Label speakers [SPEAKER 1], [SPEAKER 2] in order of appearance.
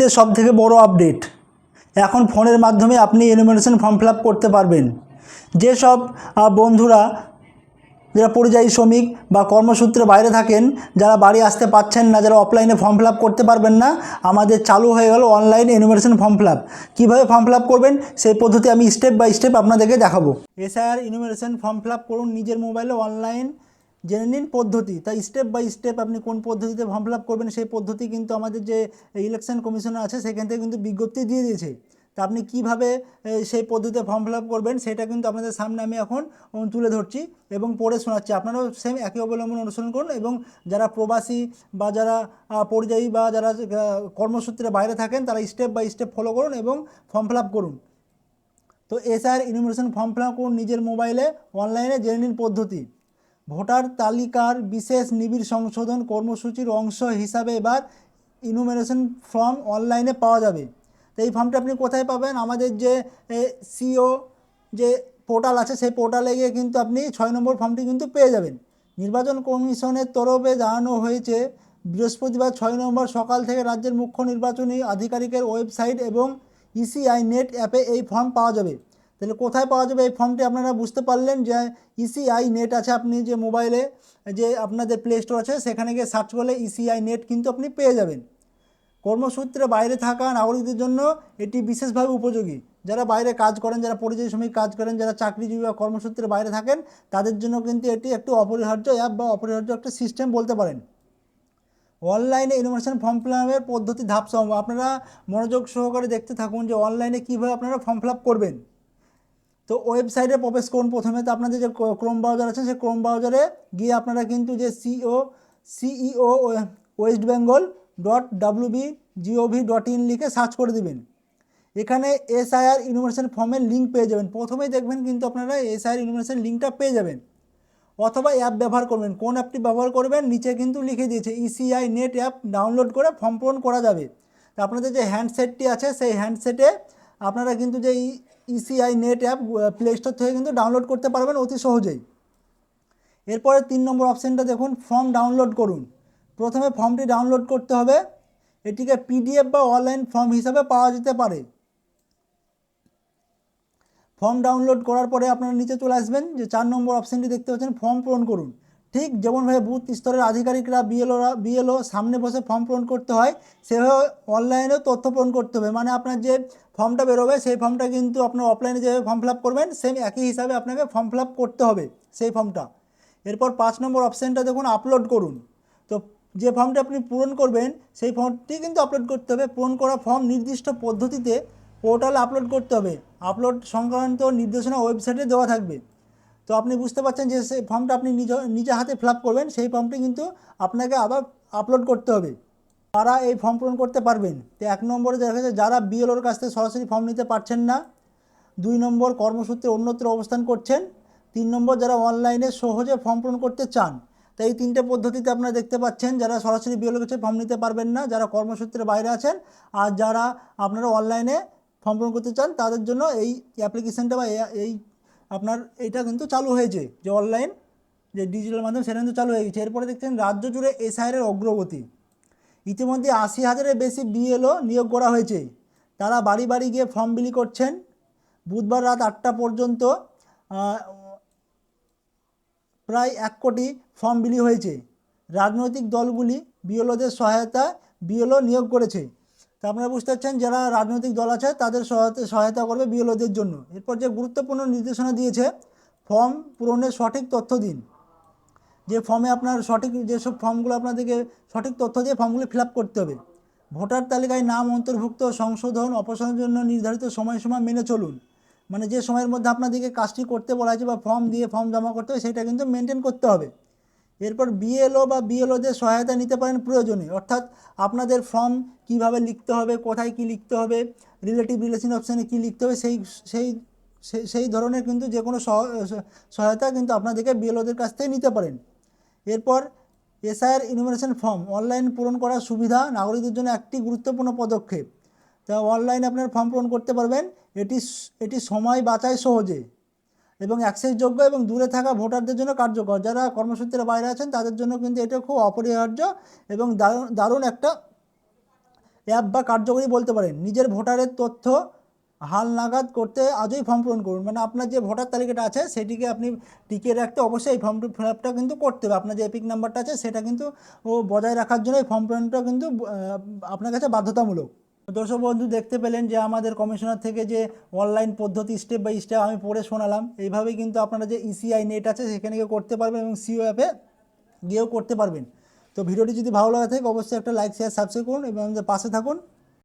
[SPEAKER 1] মুহূর্তের সবথেকে বড় আপডেট এখন ফোনের মাধ্যমে আপনি এনুমিনেশন ফর্ম ফিল করতে পারবেন। যেসব বন্ধুরা, যারা পরিযায়ী শ্রমিক বা কর্মসূত্রে বাইরে থাকেন, যারা বাড়ি আসতে পারছেন না, যারা অফলাইনে ফর্ম ফিল করতে পারবেন না, আমাদের চালু হয়ে গেল online enumeration form fill up কীভাবে ফর্ম ফিল করবেন? সেই পদ্ধতি আমি স্টেপ বাই স্টেপ আপনাদেরকে দেখাবো। এসআইআর ইনুমিনেশন ফর্ম ফিল করুন নিজের মোবাইলে অনলাইন জেনে নিন পদ্ধতি, তাই স্টেপ বাই স্টেপ আপনি কোন পদ্ধতিতে ফর্ম ফিল আপ করবেন সেই পদ্ধতি কিন্তু আমাদের যে ইলেকশন কমিশন আছে সেখান থেকে কিন্তু বিজ্ঞপ্তি দিয়ে দিয়েছে। তা আপনি কীভাবে সেই পদ্ধতিতে ফর্ম ফিল আপ করবেন সেটা কিন্তু আপনাদের সামনে আমি এখন তুলে ধরছি এবং পড়ে শোনাচ্ছি। আপনারাও সেম একই অবলম্বন অনুসরণ করুন এবং যারা প্রবাসী বা যারা পরিযায়ী বা যারা কর্মসূত্রে বাইরে থাকেন তারা স্টেপ বাই স্টেপ ফলো করুন এবং ফর্ম ফিল আপ করুন। তো SR enumeration form fill up করুন নিজের মোবাইলে অনলাইনে জেনে নিন পদ্ধতি। ভোটার তালিকার বিশেষ নিবিড় সংশোধন কর্মসূচির অংশ হিসাবে এবার ইনুমিনেশন ফর্ম অনলাইনে পাওয়া যাবে। তো এই ফর্মটা আপনি কোথায় পাবেন? আমাদের যে সিও যে পোর্টাল আছে, সেই পোর্টালে গিয়ে কিন্তু আপনি ছয় নম্বর ফর্মটি কিন্তু পেয়ে যাবেন। নির্বাচন কমিশনের তরফে জানানো হয়েছে, বৃহস্পতিবার ছয় নম্বর সকাল থেকে রাজ্যের মুখ্য নির্বাচনী আধিকারিকের ওয়েবসাইট এবং ইসিআই নেট অ্যাপে এই ফর্ম পাওয়া যাবে। তাহলে কোথায় পাওয়া যাবে? এই ফর্মটি আপনারা বুঝতে পারলেন যে ইসিআই নেট আছে আপনি যে মোবাইলে যে আপনাদের প্লে স্টোর আছে, সেখানে গিয়ে সার্চ করলে ইসিআই নেট কিন্তু আপনি পেয়ে যাবেন। কর্মসূত্রে বাইরে থাকা নাগরিকদের জন্য এটি বিশেষভাবে উপযোগী। যারা বাইরে কাজ করেন, যারা পরিযায়ী শ্রমিক কাজ করেন, যারা চাকরিজীবী বা কর্মসূত্রে বাইরে থাকেন, তাদের জন্য কিন্তু এটি একটি অপরিহার্য অ্যাপ বা অপরিহার্য একটা সিস্টেম বলতে পারেন। অনলাইনে ইনোভেশন ফর্ম ফিল আপের পদ্ধতি ধাপসমূহ আপনারা মনোযোগ সহকারে দেখতে থাকুন যে অনলাইনে কীভাবে আপনারা ফর্ম ফিল আপ করবেন। তো ওয়েবসাইটে প্রবেশ করুন। প্রথমে তো আপনাদের যে ক্রোম ব্রাউজার আছে, সেই ক্রোম ব্রাউজারে গিয়ে আপনারা কিন্তু যে CO CEO West Bengal dot WB GOV dot in লিখে সার্চ করে দিবেন। এখানে এসআইআর ইনোভেশন ফর্মের লিঙ্ক পেয়ে যাবেন। প্রথমেই দেখবেন কিন্তু আপনারা এসআইআর ইনোভেশন লিঙ্কটা পেয়ে যাবেন। অথবা অ্যাপ ব্যবহার করবেন। কোন অ্যাপটি ব্যবহার করবেন? নিচে কিন্তু লিখে দিয়েছে ইসিআই নেট অ্যাপ ডাউনলোড করে ফর্ম পূরণ করা যাবে। তো আপনাদের যে হ্যান্ডসেটটি আছে, সেই হ্যান্ডসেটে আপনারা কিন্তু যে ECI net app play store থেকে কিন্তু ডাউনলোড করতে পারবেন অতি সহজেই। এরপরে তিন নম্বর অপশানটা দেখুন ফর্ম ডাউনলোড করুন। প্রথমে ফর্মটি ডাউনলোড করতে হবে। এটিকে পিডিএফ বা অনলাইন ফর্ম হিসাবে পাওয়া যেতে পারে। ফর্ম ডাউনলোড করার পরে আপনারা নিচে চলে আসবেন, যে চার নম্বর অপশানটি দেখতে পাচ্ছেন ফর্ম পূরণ করুন। ঠিক যেমনভাবে বুথ স্তরের আধিকারিকরা বিএলওরা, বিএলও সামনে বসে ফর্ম পূরণ করতে হয়, সেভাবে অনলাইনেও তথ্য পূরণ করতে হবে। মানে আপনার যে ফর্মটা বেরোবে, সেই ফর্মটা কিন্তু আপনার অফলাইনে যেভাবে ফর্ম ফিল করবেন সেম একই হিসাবে আপনাকে ফর্ম ফিল করতে হবে সেই ফর্মটা এরপর পাঁচ নম্বর অপশানটা দেখুন আপলোড করুন। তো যে ফর্মটা আপনি পূরণ করবেন, সেই ফর্মটি কিন্তু আপলোড করতে হবে। পূরণ করা ফর্ম নির্দিষ্ট পদ্ধতিতে পোর্টালে আপলোড করতে হবে। আপলোড সংক্রান্ত নির্দেশনা ওয়েবসাইটে দেওয়া থাকবে। তো আপনি বুঝতে পারছেন যে সেই ফর্মটা আপনি নিজ, নিজে হাতে ফিল করবেন, সেই ফর্মটি কিন্তু আপনাকে আবার আপলোড করতে হবে। তারা এই ফর্ম পূরণ করতে পারবেন। তো এক নম্বরে দেখা যাচ্ছে যারা বিএলওর কাছ থেকে সরাসরি ফর্ম নিতে পারছেন না, দুই নম্বর কর্মসূত্রে অন্যত্র অবস্থান করছেন, তিন নম্বর যারা অনলাইনে সহজে ফর্ম পূরণ করতে চান, তো এই তিনটে পদ্ধতিতে আপনারা দেখতে পাচ্ছেন, যারা সরাসরি বিএলওর কাছে ফর্ম নিতে পারবেন না, যারা কর্মসূত্রে বাইরে আছেন, আর যারা আপনারা অনলাইনে ফর্ম পূরণ করতে চান, তাদের জন্য এই অ্যাপ্লিকেশানটা বা এই আপনার এটা কিন্তু চালু হয়েছে, যে অনলাইন যে ডিজিটাল মাধ্যম সেটা কিন্তু চালু হয়ে গেছে। এরপরে দেখছেন, রাজ্য জুড়ে এসআইয়ের অগ্রগতি। ইতিমধ্যে আশি হাজারের বেশি বিএলও নিয়োগ করা হয়েছে। তারা বাড়ি বাড়ি গিয়ে ফর্ম বিলি করছেন। বুধবার রাত আটটা পর্যন্ত প্রায় এক কোটি ফর্ম বিলি হয়েছে। রাজনৈতিক দলগুলি বিএলওদের সহায়তায় বিএলও নিয়োগ করেছে। তা আপনারা বুঝতে পারছেন, যারা রাজনৈতিক দল আছে, তাদের সহায়তা করবে বিএলওদের জন্য। এরপর যে গুরুত্বপূর্ণ নির্দেশনা দিয়েছে, ফর্ম পূরণের সঠিক তথ্য দিন। যে ফর্মে আপনার সঠিক যেসব ফর্মগুলো আপনাদেরকে সঠিক তথ্য দিয়ে ফর্মগুলো ফিল করতে হবে। ভোটার তালিকায় নাম, অন্তর্ভুক্ত, সংশোধন, অপসারণের জন্য নির্ধারিত সময়সীমা মেনে চলুন। মানে যে সময়ের মধ্যে আপনাদেরকে কাজটি করতে বলা হয়েছে বা ফর্ম দিয়ে ফর্ম জমা করতে হবে, সেটা কিন্তু মেনটেন করতে হবে। এরপর বিএলও বা বিএলওদের সহায়তা নিতে পারেন প্রয়োজনে অর্থাৎ আপনাদের ফর্ম কীভাবে লিখতে হবে, কোথায় কি লিখতে হবে রিলেটিভ রিলেশন অপশানে কী লিখতে হবে, সেই সেই, সেই- ধরনের কিন্তু যে কোনো সহায়তা কিন্তু আপনাদেরকে বিএলওদের কাছ থেকে নিতে পারেন। এরপর এসআইআর ইনুমিনেশন ফর্ম অনলাইন পূরণ করার সুবিধা নাগরিকদের জন্য একটি গুরুত্বপূর্ণ পদক্ষেপ। তা অনলাইনে আপনার ফর্ম পূরণ করতে পারবেন। এটি এটি সময় বাঁচায় সহজে। এবং অ্যাক্সেসযোগ্য এবং দূরে থাকা ভোটারদের জন্য কার্যকর। যারা কর্মসূত্রে বাইরে আছেন, তাদের জন্য কিন্তু এটা খুব অপরিহার্য এবং দারুণ দারুণ একটা অ্যাপ বা কার্যকরী বলতে পারেন। নিজের ভোটারের তথ্য হাল নাগাদ করতে আজই ফর্ম পূরণ করুন। মানে আপনার যে ভোটার তালিকাটা আছে, সেটিকে আপনি টিকিয়ে রাখতে অবশ্যই এই ফর্ম ফিল আপটা কিন্তু করতে হবে। আপনার যে এপিক নাম্বারটা আছে, সেটা কিন্তু ও বজায় রাখার জন্য এই ফর্ম পূরণটা কিন্তু আপনার কাছে বাধ্যতামূলক। দর্শক বন্ধু, দেখতে পেলেন যে আমাদের কমিশনার থেকে যে অনলাইন পদ্ধতি স্টেপ বাই স্টেপ আমি পড়ে শোনালাম। এইভাবেই কিন্তু আপনারা যে ইসিআই নেট আছে, সেখানে গিয়ে করতে পারবেন এবং সিও অ্যাপে গিয়েও করতে পারবেন। তো ভিডিওটি যদি ভালো লাগে থাকে, অবশ্যই একটা লাইক শেয়ার সাবস্ক্রাইব করুন এবং আমাদের পাশে থাকুন।